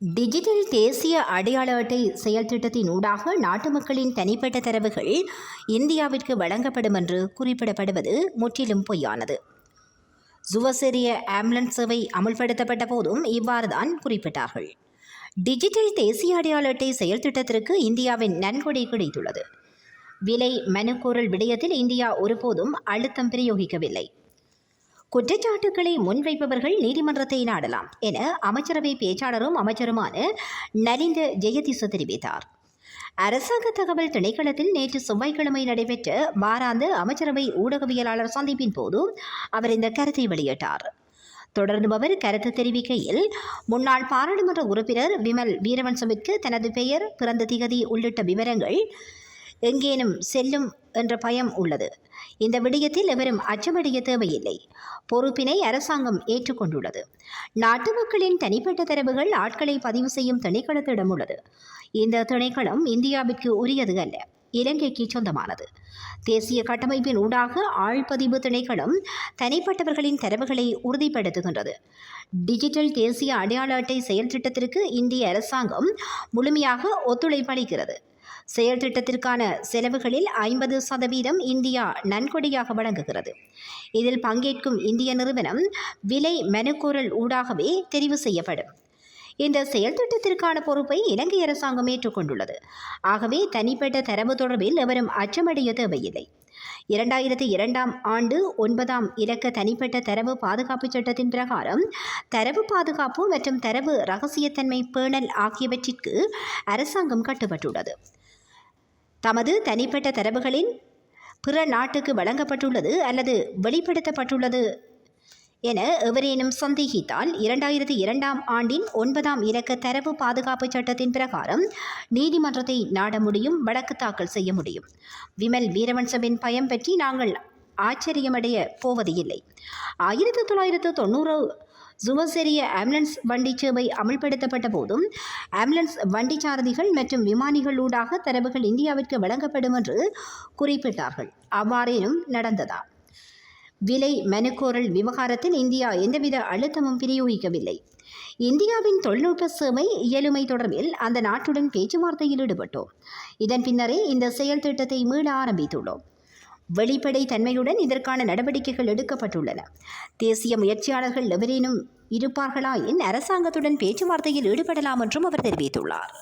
Digital தேசிய அடையாள அட்டை செயல் திட்டத்தின் ஊடாக நாட்டு மக்களின் தனிப்பட்ட தரவுகள் இந்தியாவிற்கு வழங்கப்படும் என்று குறிப்பிடப்படுவது முற்றிலும் பொய்யானது. சுவசெரிய ஆம்புலன்ஸ் சேவை அமுல்படுத்தப்பட்ட போதும் இவ்வாறுதான் குறிப்பிட்டார்கள். டிஜிட்டல் தேசிய அடையாள அட்டை செயல் திட்டத்திற்கு இந்தியாவின் நன்கொடை கிடைத்துள்ளது. விலை மனுக்கோரல் விடயத்தில் இந்தியா ஒருபோதும் அழுத்தம் பிரயோகிக்கவில்லை. குற்றச்சாட்டுக்களை முன்வைப்பவர்கள் நீதிமன்றத்தை நாடலாம் என அமைச்சரவை பேச்சாளரும் அமைச்சருமான நலிந்த ஜெயதிச தெரிவித்தார். அரசாங்க தகவல் திணைக்களத்தில் நேற்று செவ்வாய்க்கிழமை நடைபெற்ற வாராந்த அமைச்சரவை ஊடகவியலாளர் சந்திப்பின் போது அவர் இந்த கருத்தை வெளியிட்டார். தொடர்ந்து அவர் கருத்து தெரிவிக்கையில் முன்னாள் பாராளுமன்ற உறுப்பினர் விமல் வீரவன்சமிற்கு தனது பெயர் பிறந்த திகதி உள்ளிட்ட விவரங்கள் எங்கேனும் செல்லும் என்ற பயம் உள்ளது. இந்த விடயத்தில் எவரும் அச்சமடைய தேவையில்லை. பொறுப்பினை அரசாங்கம் ஏற்றுக்கொண்டுள்ளது. நாட்டு மக்களின் தனிப்பட்ட தரவுகள் ஆட்களை பதிவு செய்யும் திணைக்களத்திடம் உள்ளது. இந்த திணைக்களம் இந்தியாவிற்கு உரியது அல்ல. இலங்கைக்கு சொந்தமானது. தேசிய கட்டமைப்பின் ஊடாக ஆழ்பதிவு திணைக்களம் தனிப்பட்டவர்களின் தரவுகளை உறுதிப்படுத்துகின்றது. டிஜிட்டல் தேசிய அடையாள அட்டை செயல் திட்டத்திற்கு இந்திய அரசாங்கம் முழுமையாக ஒத்துழைப்பு அளிக்கிறது செயல் திட்டத்திற்கான செலவுகளில் ஐம்பது சதவீதம் இந்தியா நன்கொடையாக வழங்குகிறது. இதில் பங்கேற்கும் இந்திய நிறுவனம் விலை மனுக்கோரல் ஊடாகவே தெரிவு செய்யப்படும். இந்த செயல் திட்டத்திற்கான பொறுப்பை இலங்கை அரசாங்கம் ஏற்றுக்கொண்டுள்ளது. ஆகவே தனிப்பட்ட தரவு தொடர்பில் எவரும் அச்சமடைய தேவையில்லை. இரண்டாயிரத்தி இரண்டாம் ஆண்டு ஒன்பதாம் இலக்க தனிப்பட்ட தரவு பாதுகாப்பு சட்டத்தின் பிரகாரம் தரவு பாதுகாப்பு மற்றும் தரவு ரகசியத்தன்மை பேணல் ஆகியவற்றிற்கு அரசாங்கம் கட்டுப்பட்டுள்ளது. தமது தனிப்பட்ட தரவுகளின் பிற நாட்டுக்கு வழங்கப்பட்டுள்ளது அல்லது வெளிப்படுத்தப்பட்டுள்ளது என எவரேனும் சந்தேகித்தால் இரண்டாயிரத்தி இரண்டாம் ஆண்டின் ஒன்பதாம் இலக்க தரவு பாதுகாப்பு சட்டத்தின் பிரகாரம் நீதிமன்றத்தை நாட முடியும் வழக்கு தாக்கல் செய்ய முடியும். விமல் வீரவன்சவின் பயம் பற்றி நாங்கள் ஆச்சரியமடைய போவது இல்லை. ஆயிரத்தி தொள்ளாயிரத்து தொண்ணூறு சுவசெரிய ஆம்புலன்ஸ் வண்டி சேவை அமல்படுத்தப்பட்ட போதும் ஆம்புலன்ஸ் வண்டி சாரதிகள் மற்றும் விமானிகள் ஊடாக தரவுகள் இந்தியாவிற்கு வழங்கப்படும் என்று குறிப்பிட்டார்கள். அவ்வாறேனும் நடந்ததா? விலை மனுக்கோரல் விவகாரத்தில் இந்தியா எந்தவித அழுத்தமும் விநியோகிக்கவில்லை. இந்தியாவின் தொழில்நுட்ப சேவை இயலுமை தொடர்பில் அந்த நாட்டுடன் பேச்சுவார்த்தையில் ஈடுபட்டோம். இதன் பின்னரே இந்த செயல் திட்டத்தை மீள ஆரம்பித்துள்ளோம். வெளிப்படை தன்மையுடன் இதற்கான நடவடிக்கைகள் எடுக்கப்பட்டுள்ளன. தேசிய முயற்சியாளர்கள் எவரேனும் இருப்பார்களாயின் அரசாங்கத்துடன் பேச்சுவார்த்தையில் ஈடுபடலாம் என்றும் அவர் தெரிவித்துள்ளார்.